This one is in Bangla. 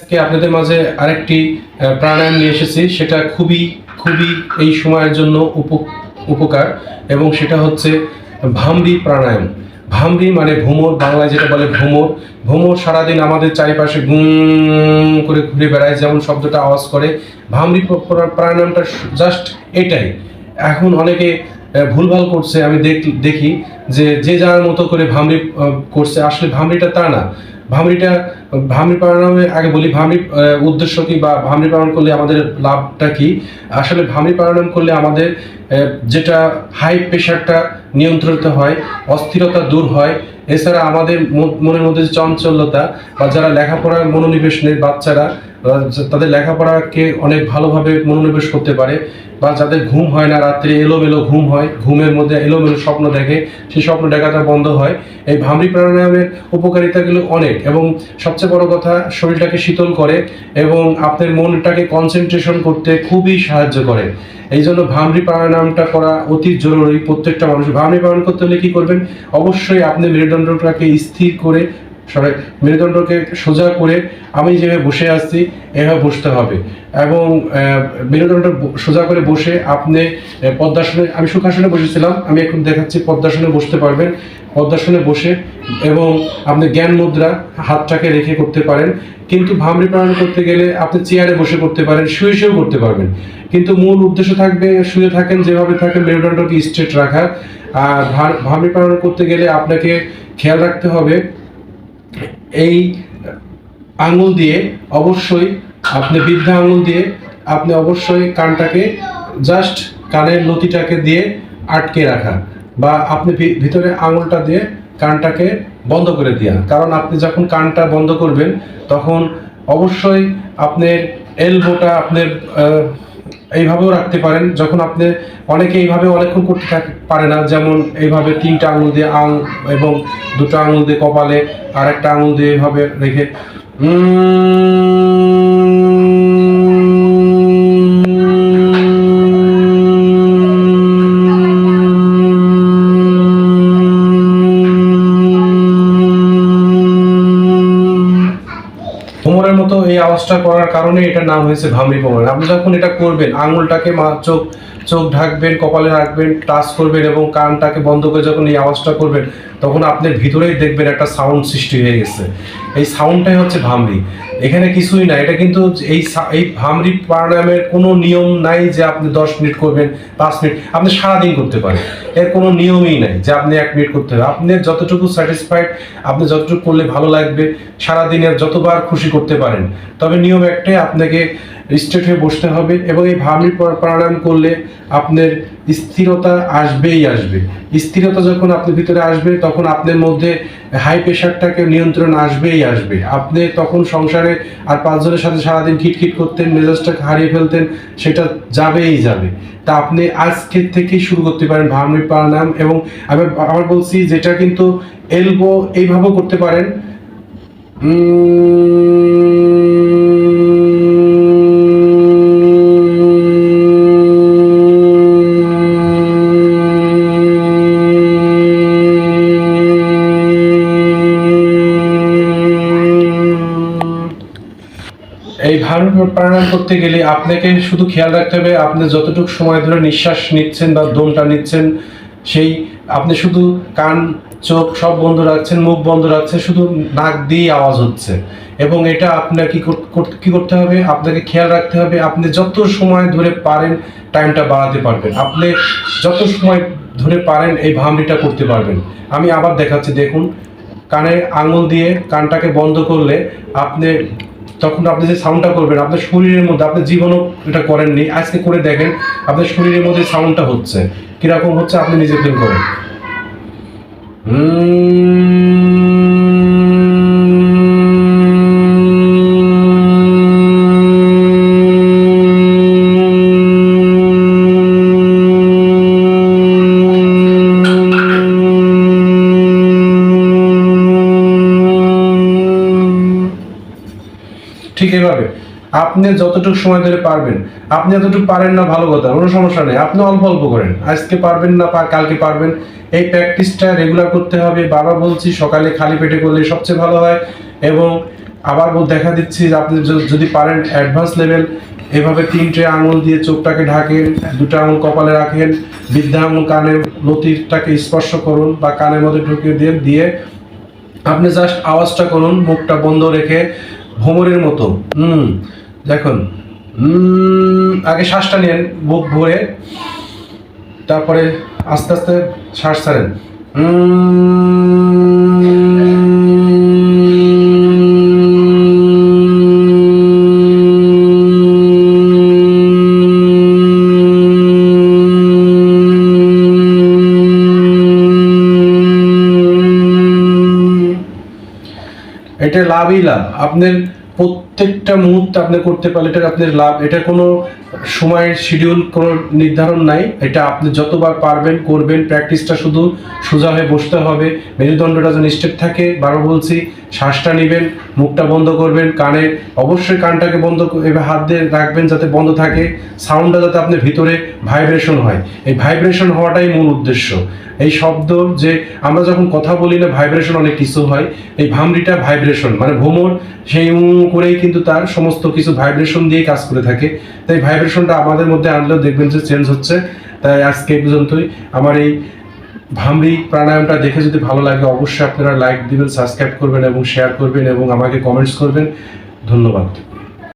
আজকে আপনাদের মাঝে আরেকটি প্রাণায়াম নিয়ে এসেছি। সেটা খুবই খুবই এই সময়ের জন্য উপকার এবং সেটা হচ্ছে ভামরি প্রাণায়াম। ভামরি মানে ভ্রমর, বাংলায় যেটা বলে ভ্রমর। ভ্রমর সারাদিন আমাদের চারিপাশে গুম করে ঘুরে বেড়ায়, যেমন শব্দটা আওয়াজ করে। ভামরি প্র- প্র- প্রাণায়ামটা জাস্ট এটাই। এখন অনেকে ভুলভাল করছে। আমি দেখি যে যে যার মতো করে ভামরি করছে। আসলে ভামরিটা তা না। ভামরিটা, ভামরি পালনের আগে বলি, ভামরি উদ্দেশ্য কি বা ভামরি পালন করলে আমাদের লাভটা কি? আসলে ভামরি পালন করলে আমাদের যেটা হাই প্রেশারটা নিয়ন্ত্রিত হয়, অস্থিরতা দূর হয়। এছাড়া আমাদের মনের মধ্যে যে চঞ্চলতা বা যারা লেখাপড়ায় মনোনিবেশ নেই, বাচ্চারা তাদের লেখাপড়াকে অনেক ভালোভাবে মনোনিবেশ করতে পারে বা যাদের ঘুম হয় না, রাত্রে এলোমেলো ঘুম হয়, ঘুমের মধ্যে এলোমেলো স্বপ্ন দেখে, সেই স্বপ্ন দেখাটা বন্ধ হয়। এই ভামরি প্রাণায়ামের উপকারিতাগুলো অনেক এবং সবচেয়ে বড় কথা, শরীরটাকে শীতল করে এবং আপনার মনটাকে কনসেন্ট্রেশন করতে খুবই সাহায্য করে। এই জন্য ভামরি প্রাণায়ামটা করা অতি জরুরি প্রত্যেকটা মানুষ। ভামরি প্রাণায়াম করতে হলে কী করবেন? অবশ্যই আপনি মেরুদণ্ডটাকে স্থির করে সরি মেরুদণ্ডকে সোজা করে আমি যেভাবে বসে আসছি এভাবে বসতে হবে। এবং মেরুদণ্ড সোজা করে বসে আপনি পদ্মাসনে, আমি সুখাসনে বসেছিলাম, আমি এখন দেখাচ্ছি পদ্মাসনে বসতে পারবেন। পদ্মাসনে বসে এবং আপনি জ্ঞান মুদ্রা হাতটাকে রেখে করতে পারেন। কিন্তু ভামরি প্রাণায়াম করতে গেলে আপনি চেয়ারে বসে করতে পারেন, শুয়ে শুয়েও করতে পারবেন। কিন্তু মূল উদ্দেশ্য থাকবে, শুয়ে থাকেন, যেভাবে থাকেন, মেরুদণ্ডকে স্ট্রেট রাখা। আর ভামরি প্রাণায়াম করতে গেলে আপনাকে খেয়াল রাখতে হবে এই আঙুল দিয়ে অবশ্যই আপনি বৃদ্ধা আঙুল দিয়ে আপনি অবশ্যই কানটাকে জাস্ট কানের লতিটাকে দিয়ে আটকে রাখা বা আপনি ভিতরে আঙুলটা দিয়ে কানটাকে বন্ধ করে দেওয়া কারণ আপনি যখন কানটা বন্ধ করবেন, তখন অবশ্যই আপনার এলবোটা আপনার এইভাবেও রাখতে পারেন। যখন আপনি অনেকে এইভাবে অনেকক্ষণ করতে পারে না, যেমন এইভাবে তিনটা আঙুল দিয়ে আং এবং দুটো আঙুল দিয়ে কপালে আর একটা আঙুল দিয়ে এইভাবে রেখে ভ্রমণের মতো এই আওয়াজটা করার কারণে এটার নাম হয়েছে ভামরি কোমর। আপনি যখন এটা করবেন, আঙুলটাকে মা- চোখ চোখ ঢাকবেন, কপালে রাখবেন, টাচ করবেন এবং কানটাকে বন্ধ করে যখন এই আওয়াজটা করবেন, তখন আপনার ভিতরেই দেখবেন একটা সাউন্ড সৃষ্টি হয়ে গেছে। এই সাউন্ডটাই হচ্ছে ভামরি। এখানে কিছুই না, এটা কিন্তু এই এই ভামরি প্রাণায়ামের কোনো নিয়ম নাই যে আপনি দশ মিনিট করবেন, পাঁচ মিনিট, আপনি সারাদিন করতে পারেন। এর কোনো নিয়মই নাই যে আপনি এক মিনিট করতে হবে আপনি যতটুকু স্যাটিসফাইড আপনি যতটুকু করলে ভালো লাগবে, সারাদিনের যতবার খুশি করতে পারেন। তবে নিয়ম একটাই, আপনাকে স্ট্রেট হয়ে বসতে হবে এবং এই প্রা- প্রাণায়াম করলে আপনার স্থিরতা আসবেই আসবে। স্থিরতা যখন আপনার ভিতরে আসবে, তখন আপনার মধ্যে হাই প্রেশারটাকে নিয়ন্ত্রণ আসবেই আসবে। আপনি তখন সংসারে আর পাঁচজনের সাথে সারাদিন খিটখিট করতেন, মেজাজটাকে হারিয়ে ফেলতেন, সেটা যাবেই যাবে। তা আপনি আজকের থেকেই শুরু করতে পারেন ভামরি প্রাণায়াম এবং আমি আবার বলছি, যেটা কিন্তু এলবো এইভাবেও করতে পারেন। ভারত প্রাণায়াম করতে গেলে আপনাকে শুধু খেয়াল রাখতে হবে আপনি যতটুকু সময় ধরে নিঃশ্বাস নিচ্ছেন বা দমটা নিচ্ছেন, সেই আপনি শুধু কান, চোখ সব বন্ধ রাখছেন, মুখ বন্ধ রাখছেন, শুধু নাক দিয়ে আওয়াজ হচ্ছে। এবং এটা আপনার কি কি করতে হবে? আপনাকে খেয়াল রাখতে হবে আপনি যত সময় ধরে পারেন টাইমটা বাড়াতে পারবেন। আপনি যত সময় ধরে পারেন এই ভামরিটা করতে পারবেন। আমি আবার দেখাচ্ছি, দেখুন, কানে আঙুল দিয়ে কানটাকে বন্ধ করলে আপনি তখন আপনি যে সাউন্ডটা করবেন, আপনার শরীরের মধ্যে, আপনি জীবনও এটা করেননি, আজকে করে দেখেন, আপনার শরীরের মধ্যে সাউন্ডটা হচ্ছে। কীরকম হচ্ছে আপনি নিজে ফিল করেন? ঠিক এভাবে। আপনি যতটুকু সময় ধরে পারবেন, আপনি যতটুকু পারেন না ভালো কথা, কোনো সমস্যা নেই। আপনি অল্প অল্প করেন। আজকে পারবেন না কালকে পারবেন। এই প্র্যাকটিসটা রেগুলার করতে হবে। বাবা বলছি, সকালে খালি পেটে করলে সবচেয়ে ভালো হয়। এবং আবার দেখা দিচ্ছি যে আপনি যদি পারেন অ্যাডভান্স লেভেল এভাবে তিনটে আঙুল দিয়ে চোখটাকে ঢাকেন, দুটো আঙুল কপালে রাখেন, বৃদ্ধা আঙুল কানের লতিটাকে স্পর্শ করুন বা কানের মধ্যে ঢুকিয়ে দিয়ে দিয়ে আপনি জাস্ট আওয়াজটা করুন, মুখটা বন্ধ রেখে ভ্রমরের মতো। হুম দেখুন। আগে শ্বাসটা নেন বুক ভরে। তারপরে আস্তে আস্তে শ্বাস ছাড়েন। এটা লাভই লাভ আপনার প্রত্যেকটা মুহূর্তে আপনি করতে পারলে এটা আপনার লাভ, এটা কোনো সময়ের শিডিউল কোনো নির্ধারণ নাই। এটা আপনি যতবার পারবেন, করবেন প্র্যাকটিসটা শুধু সোজা হয়ে বসতে হবে। মেরুদণ্ডটা যেন স্টেপ থাকে, বারো বলছি, শ্বাসটা নেবেন, মুখটা বন্ধ করবেন কানে অবশ্যই কানটাকে বন্ধ এভাবে হাত দিয়ে রাখবেন যাতে বন্ধ থাকে। সাউন্ডটা যাতে আপনার ভিতরে ভাইব্রেশন হয়। এই ভাইব্রেশন হওয়াটাই মূল উদ্দেশ্য। এই শব্দ যে আমরা যখন কথা বলি না ভাইব্রেশন অনেক কিছু হয়। এই ভামরিটা ভাইব্রেশন মানে ভ্রমর, সেই করেই কিন্তু তার সমস্ত কিছু ভাইব্রেশন দিয়ে কাজ করে থাকে। তাই ভাইব্রেশনটা আমাদের মধ্যে আনলেও দেখবেন যে চেঞ্জ হচ্ছে। তাই আজকে পর্যন্তই। আমার এই ভামরি প্রাণায়ামটা দেখে যদি ভালো লাগে, অবশ্যই আপনারা লাইক দিবেন সাবস্ক্রাইব করবেন এবং শেয়ার করবেন এবং আমাকে কমেন্টস করবেন। ধন্যবাদ।